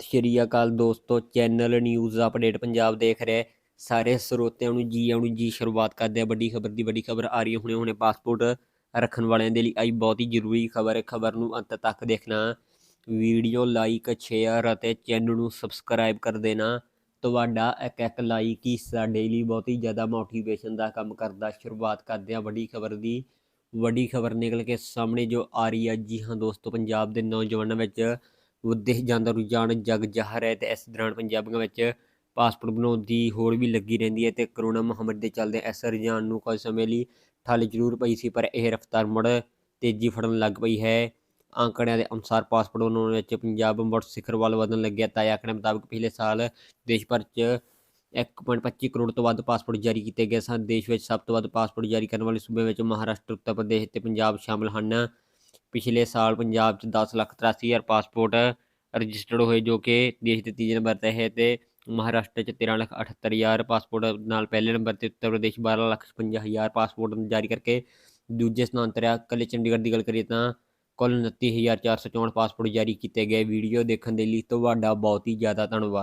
ਸਤਿ ਸ਼੍ਰੀ ਅਕਾਲ ਦੋਸਤੋ, channel news update Punjab ਦੇਖ ਰਹੇ ਸਾਰੇ ਸਰੋਤਿਆਂ ਨੂੰ ਜੀ ਆਉਣ ਜੀ ਸ਼ੁਰੂਆਤ ਕਰਦੇ ਆ ਵੱਡੀ ਖਬਰ ਦੀ ਵੱਡੀ ਖਬਰ ਆ ਰਹੀ ਹੈ। ਹੁਣੇ ਹੁਣੇ ਪਾਸਪੋਰਟ ਰੱਖਣ ਵਾਲਿਆਂ ਦੇ ਲਈ ਆਈ ਬਹੁਤ ਹੀ ਜ਼ਰੂਰੀ ਖਬਰ ਹੈ। ਖਬਰ ਨੂੰ ਅੰਤ ਤੱਕ ਦੇਖਣਾ, ਵੀਡੀਓ ਲਾਈਕ, ਸ਼ੇਅਰ ਅਤੇ ਚੈਨਲ ਨੂੰ ਸਬਸਕ੍ਰਾਈਬ ਕਰ ਦੇਣਾ। ਤੁਹਾਡਾ ਇੱਕ ਇੱਕ ਲਾਈਕ ਹੀ ਸਾਡੇ ਲਈ ਬਹੁਤ ਹੀ ਜ਼ਿਆਦਾ ਮੋਟੀਵੇਸ਼ਨ ਦਾ ਕੰਮ ਕਰਦਾ। ਸ਼ੁਰੂਆਤ ਕਰਦੇ ਆ ਵੱਡੀ ਖਬਰ ਦੀ। ਵੱਡੀ ਖਬਰ ਨਿਕਲ ਕੇ ਸਾਹਮਣੇ ਜੋ ਆ ਰਹੀ ਹੈ। ਜੀ ਹਾਂ ਦੋਸਤੋ, ਪੰਜਾਬ ਦੇ ਨੌਜਵਾਨਾਂ ਵਿੱਚ ਵਿਦੇਸ਼ ਜਾਂਦਾ ਰੁਝਾਨ ਜਗ ਜਾਹਰ ਹੈ ਤੇ ਇਸ ਦੌਰਾਨ ਪੰਜਾਬੀਆਂ ਵਿੱਚ ਪਾਸਪੋਰਟ ਬਣਾਉਣ ਦੀ ਹੋੜ ਵੀ ਲੱਗੀ ਰਹਿੰਦੀ ਹੈ ਤੇ ਕਰੋਨਾ ਮਹਾਮਾਰੀ ਦੇ ਚੱਲਦੇ ਇਸ ਰੁਝਾਨ ਨੂੰ ਕੁਝ ਸਮੇਂ ਲਈ ਠੱਲ ਜ਼ਰੂਰ ਪਈ ਸੀ, ਪਰ ਇਹ ਰਫ਼ਤਾਰ ਮੁੜ ਤੇਜ਼ੀ ਫੜਨ ਲੱਗ ਪਈ ਹੈ। ਅੰਕੜਿਆਂ ਦੇ ਅਨੁਸਾਰ ਪਾਸਪੋਰਟ ਬਣਾਉਣ ਵਿੱਚ ਪੰਜਾਬ ਮੁੜ ਸਿਖਰ ਵੱਲ ਵਧਣ ਲੱਗਿਆ। ਤਾਜ਼ਾ ਆંકੜੇ ਮੁਤਾਬਕ ਪਿਛਲੇ ਸਾਲ ਦੇਸ਼ ਭਰ 'ਚ 1.25 ਕਰੋੜ ਤੋਂ ਵੱਧ ਪਾਸਪੋਰਟ ਜਾਰੀ ਕੀਤੇ ਗਏ ਸਨ। ਦੇਸ਼ ਵਿੱਚ ਸਭ ਤੋਂ ਵੱਧ ਪਾਸਪੋਰਟ ਜਾਰੀ ਕਰਨ ਵਾਲੇ ਸੂਬੇ ਵਿੱਚ ਮਹਾਰਾਸ਼ਟਰ, ਉੱਤਰ ਪ੍ਰਦੇਸ਼ ਤੇ ਪੰਜਾਬ ਸ਼ਾਮਲ ਹਨ। ਪਿਛਲੇ ਸਾਲ ਪੰਜਾਬ 'ਚ 10 ਲੱਖ 83 ਹਜ਼ਾਰ ਪਾਸਪੋਰਟ ਰਜਿਸਟਰਡ ਹੋਏ ਜੋ ਕਿ ਦੇਸ਼ ਦੇ ਤੀਜੇ ਨੰਬਰ ਤੇ ਹੈ ਤੇ ਮਹਾਰਾਸ਼ਟਰ 'ਚ 13 ਲੱਖ 78 ਹਜ਼ਾਰ ਪਾਸਪੋਰਟ ਨਾਲ ਪਹਿਲੇ ਨੰਬਰ ਤੇ ਉੱਤਰ ਪ੍ਰਦੇਸ਼ 12 ਲੱਖ 56 ਹਜ਼ਾਰ ਪਾਸਪੋਰਟ ਜਾਰੀ ਕਰਕੇ ਦੂਜੇ ਸਥਾਨ ਤੇ ਰਿਹਾ ਕੱਲੇ ਚੰਡੀਗੜ੍ਹ ਦੀ ਗੱਲ ਕਰੀਏ ਤਾਂ ਕੁੱਲ 29464 ਪਾਸਪੋਰਟ ਜਾਰੀ ਕੀਤੇ ਗਏ। ਵੀਡੀਓ ਦੇਖਣ ਦੇ ਲਈ ਤੁਹਾਡਾ ਬਹੁਤ ਹੀ ਜ਼ਿਆਦਾ ਧੰਨਵਾਦ।